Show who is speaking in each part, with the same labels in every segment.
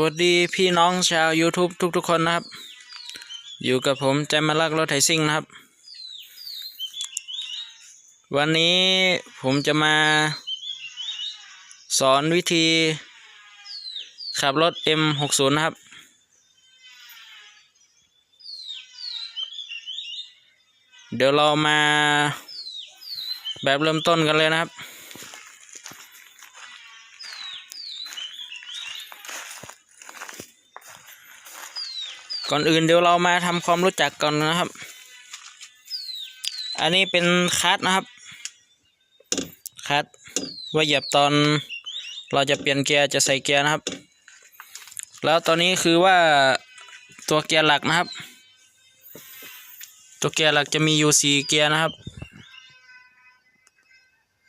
Speaker 1: วัสดีพี่น้องชาว YouTube ทุกๆคนนะครับ อยู่กับผมแจมมาลักรถไถซิ่งนะครับ วันนี้ผมจะมา สอนวิธี ขับรถ M60 นะครับ เดี๋ยวเรามาแบบเริ่มต้นกันเลยนะครับ ก่อนอื่นเดี๋ยวเรามาทำความรู้จักก่อนนะครับ อันนี้เป็นคัสนะครับ คัสว่าเหยียบตอนเราจะเปลี่ยนเกียร์จะใส่เกียร์นะครับ แล้วตอนนี้คือว่าตัวเกียร์หลักนะครับ ตัวเกียร์หลักจะมีอยู่สี่เกียร์นะครับ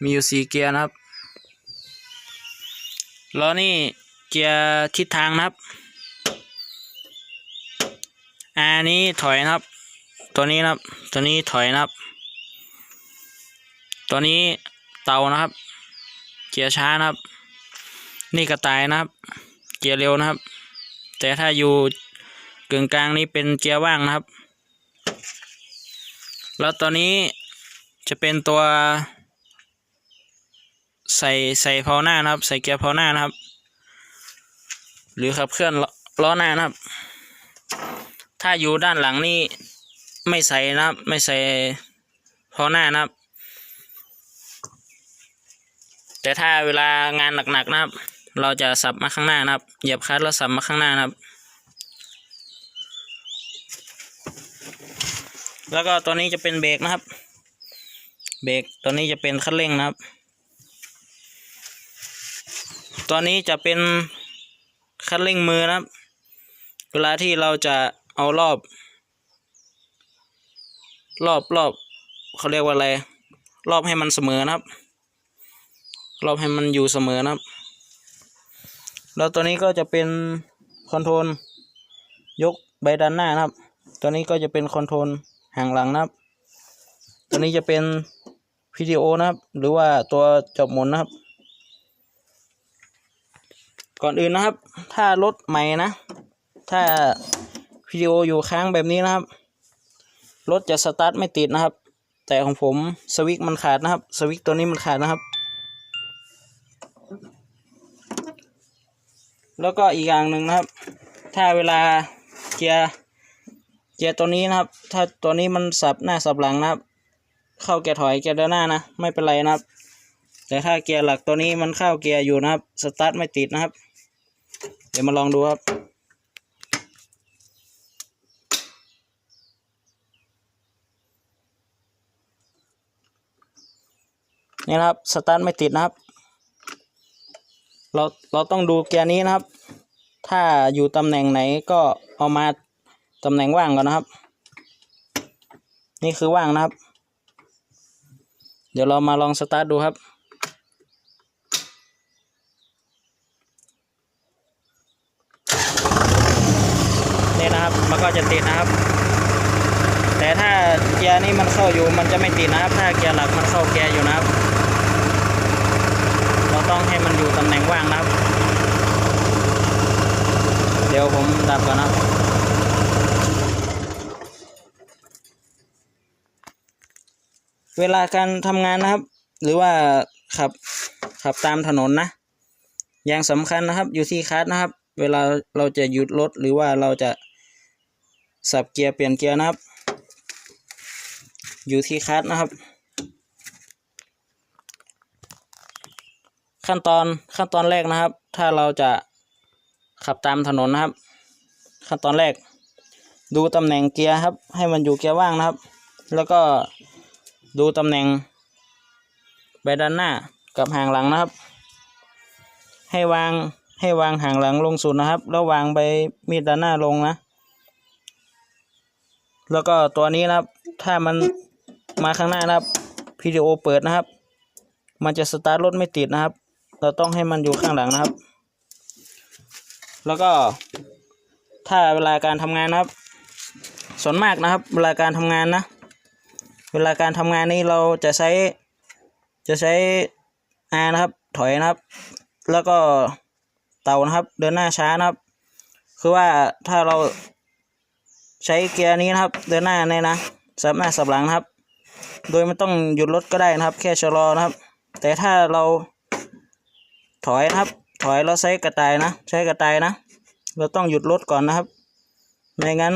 Speaker 1: มีอยู่สี่เกียร์นะครับ แล้วนี่เกียร์ทิศทางนะครับ อันนี้ถอยนะครับ ตัวนี้นะครับ ตัวนี้ถอยนะครับ ตัวนี้เตานะครับ เกียร์ช้านะครับ นี่กระต่ายนะครับ เกียร์เร็วนะครับ แต่ถ้าอยู่กึ่งกลางนี่เป็นเกียร์ว่างนะครับ แล้วตัวนี้จะเป็นตัว ใส่ใส่เพาหน้านะครับ ใส่เกียร์เพาหน้านะครับ หรือขับเคลื่อนล้อล้อหน้านะครับ ถ้าอยู่ด้านหลังนี่ไม่ใส่นะครับ ไม่ใส่พราะหน้านะครับ แต่ถ้าเวลางานหนักๆนะครับ เราจะสับมาข้างหน้านะครับ เหยียบคลัตช์แล้วสับมาข้างหน้านะครับ แล้วก็ตัวนี้จะเป็นเบรกนะครับ เบรกตัวนี้จะเป็นคันเร่งนะครับ ตัวนี้จะเป็นคันเร่งมือนะครับ เวลาที่เราจะ เอารอบ รอบรอบเขาเรียกว่าอะไร รอบให้มันเสมอนะครับ รอบให้มันอยู่เสมอนะครับ แล้วตัวนี้ก็จะเป็นคอนโทรลยกใบด้านหน้านะครับ ตัวนี้ก็จะเป็นคอนโทรลห่างหลังนะครับ ตัวนี้จะเป็นวิดีโอนะครับ หรือว่าตัวจบหมุนนะครับ ก่อนอื่นนะครับ ถ้ารถใหม่นะ ถ้า วิดีโออยู่ค้างแบบนี้นะครับ รถจะสตาร์ทไม่ติดนะครับ แต่ของผมสวิตมันขาดนะครับ สวิตตัวนี้มันขาดนะครับ แล้วก็อีกอย่างหนึ่งนะครับ ถ้าเวลาเกียร์เกียร์ตัวนี้นะครับ ถ้าตัวนี้มันสับหน้าสับหลังนะครับ เข้าเกียร์ถอยเกียร์เดินหน้านะ ไม่เป็นไรนะครับ แต่ถ้าเกียร์หลักตัวนี้มันเข้าเกียร์อยู่นะครับ สตาร์ทไม่ติดนะครับ เดี๋ยวมาลองดูครับ นี่นะครับสตาร์ทไม่ติดนะครับ เราเราต้องดูเกียร์นี้นะครับ ถ้าอยู่ตำแหน่งไหนก็เอามาตำแหน่งว่างก่อนนะครับ นี่คือว่างนะครับ เดี๋ยวเรามาลองสตาร์ทดูครับ นี่นะครับ มันก็จะติดนะครับ แต่ถ้า เกียร์นี้มันเข้าอยู่มันจะไม่ติดนะครับ ถ้าเกียร์หลักมันเข้าเกียร์อยู่นะครับ เราต้องให้มันอยู่ตำแหน่งว่างนะครับ เดี๋ยวผมดับก่อนนะครับเวลาการทำงานนะครับ หรือว่าขับขับตามถนนนะอย่างสำคัญนะครับอยู่ที่คลัตช์นะครับ เวลาเราจะหยุดรถหรือว่าเราจะสับเกียร์เปลี่ยนเกียร์นะครับ อยู่ที่คลัตช์นะครับ ขั้นตอนขั้นตอนแรกนะครับ ถ้าเราจะขับตามถนนนะครับ ขั้นตอนแรก ดูตำแหน่งเกียร์ครับ ให้มันอยู่เกียร์ว่างนะครับ แล้วก็ดูตำแหน่งใบด้านหน้ากับหางหลังนะครับ ให้วางให้วางหางหลังลงสุดนะครับ แล้ววางใบมีดด้านหน้าลงนะ แล้วก็ตัวนี้นะครับ ถ้ามัน มาข้างหน้านะครับวิดีโอเปิดนะครับ มันจะสตาร์ทรถไม่ติดนะครับ เราต้องให้มันอยู่ข้างหลังนะครับ แล้วก็ถ้าเวลาการทำงานนะครับ ส่วนมากนะครับ เวลาการทำงานนะ เวลาการทำงานนี้เราจะใช้จะใช้อนะครับ ถอยนะครับ แล้วก็เต่านะครับ เดินหน้าช้านะครับ คือว่าถ้าเราใช้เกียร์นี้นะครับ เดินหน้าเนี่ยนะสับหน้าสับหลังนะครับ โดยไม่ต้องหยุดรถก็ได้นะครับ แค่ชะลอนะครับ แต่ถ้าเราถอยนะครับ ถอยเราใช้กระต่ายนะ ใช้กระต่ายนะ เราต้องหยุดรถก่อนนะครับ ไม่งั้น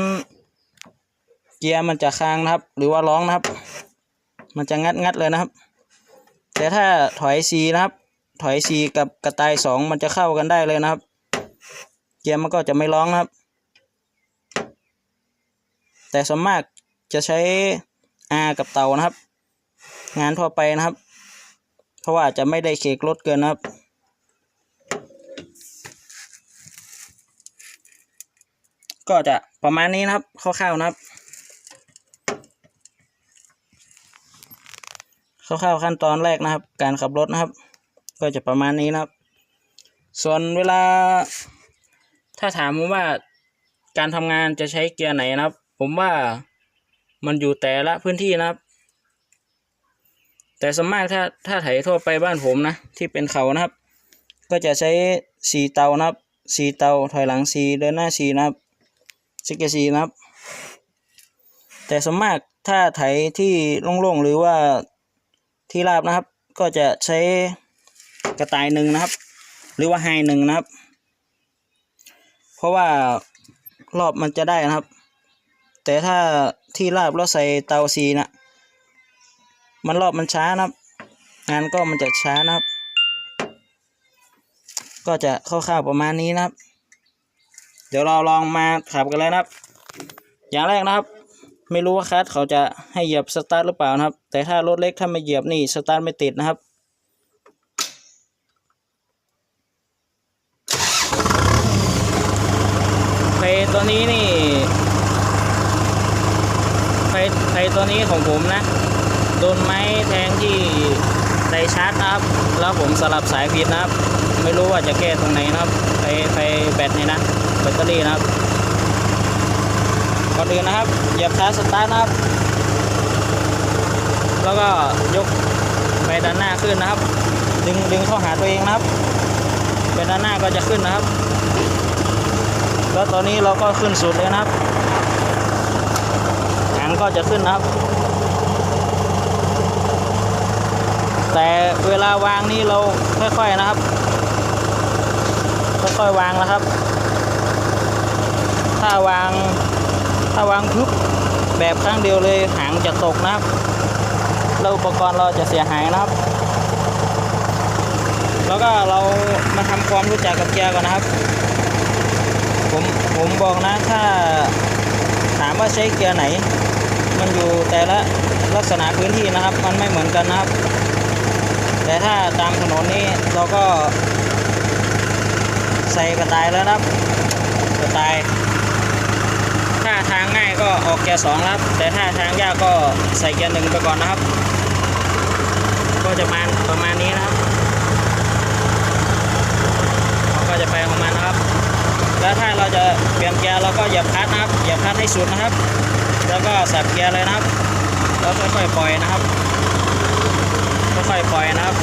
Speaker 1: เกียร์มันจะค้างนะครับ หรือว่าร้องนะครับ มันจะงัดงัดเลยนะครับ แต่ถ้าถอยซีนะครับ ถอยซีกับกระต่ายสองมันจะเข้ากันได้เลยนะครับ เกียร์มันก็จะไม่ร้องนะครับ แต่ส่วนมากจะใช้ R กับเตานะครับ งานทั่วไปนะครับ เพราะว่าจะไม่ได้เคกรถเกินนะครับ ก็จะประมาณนี้นะครับคร่าวๆนะครับคร่าวๆขั้นตอนแรกนะครับ การขับรถนะครับ ก็จะประมาณนี้นะครับ ส่วนเวลา ถ้าถามผมว่าการทำงานจะใช้เกียร์ไหนนะครับ ผมว่า มันอยู่แต่ละพื้นที่นะครับ แต่ส่วนมากถ้าถ้าไถทั่วไปบ้านผมนะ ที่เป็นเขานะครับ ก็จะใช้สีเตานะครับสีเตาถอยหลังสีเดินหน้าสีนะครับซิกเกอร์สีนะครับ แต่ส่วนมากถ้าไถที่โล่งๆหรือว่าที่ราบนะครับ ก็จะใช้กระต่ายหนึ่งนะครับ หรือว่าไฮหนึ่งนะครับ เพราะว่ารอบมันจะได้นะครับ แต่ถ้าที่ราบเราใส่เตาซีนะมันรอบมันช้านะครับ งานก็มันจะช้านะครับ ก็จะคร่าวๆประมาณนี้นะครับ เดี๋ยวเราลองมาขับกันเลยนะครับ อย่างแรกนะครับ ไม่รู้ว่าคัสเขาจะให้เหยียบสตาร์ทหรือเปล่านะครับ แต่ถ้ารถเล็กถ้าไม่เหยียบนี่สตาร์ทไม่ติดนะครับไฟตัวนี้นี่ ไฟไฟ ตัวนี้ของผมนะ โดนไม้แทงที่ไดชาร์จนะครับ แล้วผมสลับสายผิดนะครับ ไม่รู้ว่าจะแก้ตรงไหนนะครับ ไฟไฟแบตนี่นะแบตเตอรี่นะครับก่อนอื่นนะครับเหยียบคลัสสตาร์ทนะครับ แล้วก็ยกไปด้านหน้าขึ้นนะครับ ดึงดึงเข้าหาตัวเองนะครับไปด้านหน้าก็จะขึ้นนะครับ แล้วตอนนี้เราก็ขึ้นสุดเลยนะครับ ก็จะขึ้นนะครับ แต่เวลาวางนี่เราค่อยๆนะครับ ค่อยๆวางนะครับ ถ้าวางถ้าวางพึบแบบครั้งเดียวเลยหางจะตกนะครับแล้วอุปกรณ์เราจะเสียหายนะครับ แล้วก็เรามาทำความรู้จักกับเกียร์ก่อนนะครับ ผมผมบอกนะถ้าถามว่าใช้เกียร์ไหน มันอยู่แต่ละลักษณะพื้นที่นะครับ มันไม่เหมือนกันนะครับ แต่ถ้าตามถนนนี้เราก็ ใส่กระต่ายแล้วนะครับกระต่าย ถ้าทางง่ายก็ออกเกียร์สองครับ แต่ถ้าทางยากก็ใส่เกียร์หนึ่งไปก่อนนะครับ ก็จะมาประมาณนี้นะครับก็จะไปของมันนะครับ แล้วถ้าเราจะเปลี่ยนเกียร์เราก็เหยียบคลัตช์นะครับเหยียบคลัตช์ให้สุดนะครับ แล้วก็สับเกียร์เลยนะครับแล้วค่อยๆปล่อยนะครับค่อยๆปล่อยนะครับ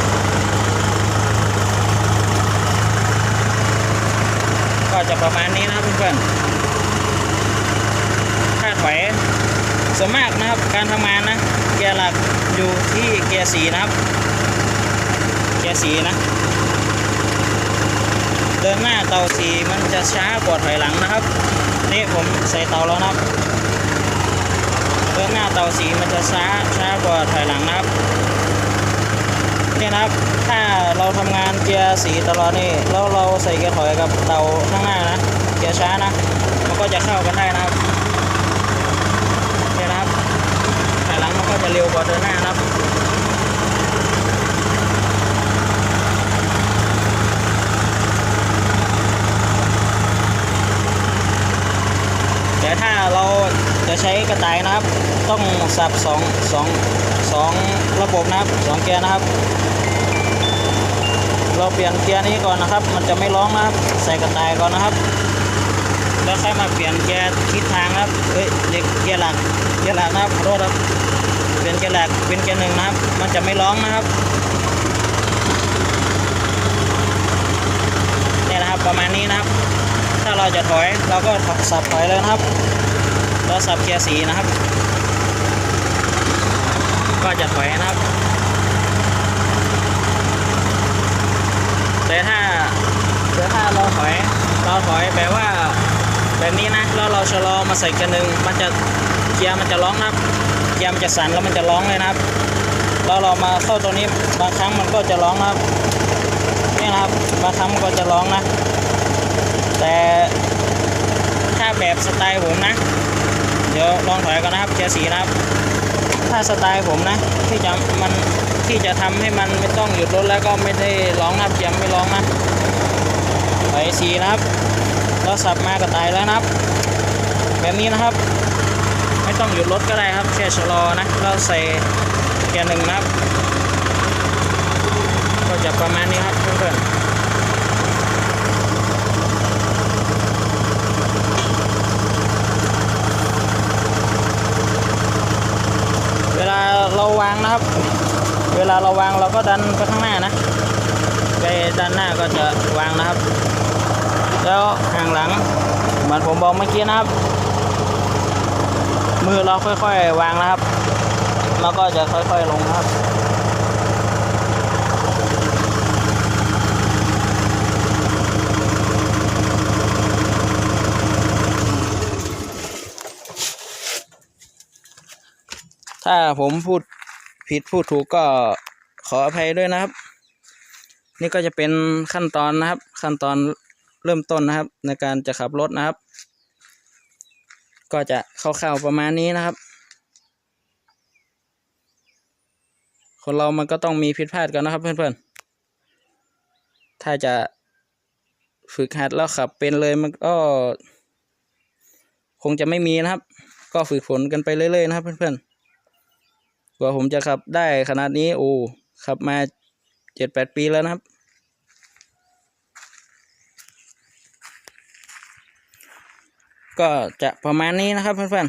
Speaker 1: ก็จะประมาณนี้นะครับเพื่อนๆถ้าถอยส่วนมากนะครับการทำงานนะเกียร์หลักอยู่ที่เกียร์สีนะครับ เกียร์สีนะ เดินหน้าเตาสีมันจะช้ากว่าถอยหลังนะครับ นี่ผมใส่เตาแล้วนะครับ เดินหน้าเตาสีมันจะช้าช้ากว่าถอยหลังนะครับเนี่ยนะครับ ถ้าเราทำงานเกียร์สีตลอดนี่แล้วเราใส่เกียร์ถอยกับเตาข้างหน้านะเกียร์ช้านะ มันก็จะเข้ากันได้นะครับเนี่ยนะครับถอยหลังมันก็จะเร็วกว่าเดินหน้านะครับ แต่ถ้าเรา ใช้กระต่ายนะครับ ต้องสับสองสองสองระบบนะครับสองเกียร์นะครับ เราเปลี่ยนเกียร์นี้ก่อนนะครับ มันจะไม่ร้องนะครับ ใส่กระต่ายก่อนนะครับ แล้วค่อยมาเปลี่ยนเกียร์ทิศทางนะครับเอ้ยเด็กเกียร์หลักเกียร์หลักนะครับขอโทษครับเปลี่ยนเกียร์หลักเป็นเกียร์หนึ่งนะครับ มันจะไม่ร้องนะครับเนี่ยนะครับประมาณนี้นะครับ ถ้าเราจะถอยเราก็สับถอยเลยนะครับ ราสับเกียร์สีนะครับ ก็จะถอยนะครับ แต่ถ้าแต่ถ้าเราถอยเราถอยแบบว่าแบบนี้นะแล้วเราชะลอมาใส่กันหนึ่งมันจะเกียร์มันจะร้องนะครับเกียร์มันจะสั่นแล้วมันจะร้องเลยนะครับแล้วเรามาเข้าตัวนี้บางครั้งมันก็จะร้องนะครับนี่นะครับบางครั้งมันก็จะร้องนะ แต่ถ้าแบบสไตล์ผมนะ เดี๋ยวลองถอยกันนะครับเกียร์สีนะครับ ถ้าสไตล์ผมนะ ที่จะมันที่จะทำให้มันไม่ต้องหยุดรถแล้วก็ไม่ได้ร้องนะครับยังไม่ร้องนะถอยสีนะครับแล้วสับมากระต่ายแล้วนะครับ แบบนี้นะครับ ไม่ต้องหยุดรถก็ได้ครับแค่ชะลอนะแล้วใส่เกียร์หนึ่งนะครับ ก็จะประมาณนี้ครับเพื่อนๆ เราวางนะครับ เวลาเราวางเราก็ดันไปข้างหน้านะ ไปด้านหน้าก็จะวางนะครับ แล้วห่างหลังเหมือนผมบอกเมื่อกี้นะครับ มือเราค่อยๆวางนะครับ แล้วก็จะค่อยๆลงนะครับ ถ้าผมพูดผิดพูดถูกก็ขออภัยด้วยนะครับ นี่ก็จะเป็นขั้นตอนนะครับ ขั้นตอนเริ่มต้นนะครับ ในการจะขับรถนะครับ ก็จะคร่าวๆประมาณนี้นะครับ คนเรามันก็ต้องมีผิดพลาดกันนะครับเพื่อนๆ ถ้าจะฝึกหัดแล้วขับเป็นเลยมันก็ คงจะไม่มีนะครับ ก็ฝึกฝนกันไปเรื่อยๆนะครับเพื่อนๆ กว่าผมจะขับได้ขนาดนี้โอ้ขับมาเจ็ดแปดปีแล้วนะครับ ก็จะประมาณนี้นะครับเพื่อน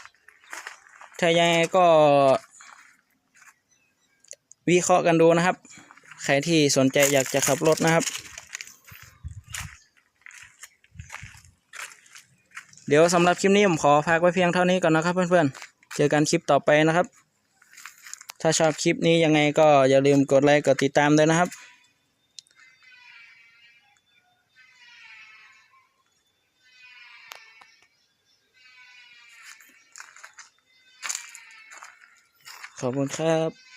Speaker 1: ๆถ้ายังไงก็ วิเคราะห์กันดูนะครับ ใครที่สนใจอยากจะขับรถนะครับ เดี๋ยวสำหรับคลิปนี้ผมขอพักไว้เพียงเท่านี้ก่อนนะครับเพื่อนๆ เจอกันคลิปต่อไปนะครับ ถ้าชอบคลิปนี้ยังไงก็อย่าลืมกดไลค์กดติดตามด้วยนะครับขอบคุณครับ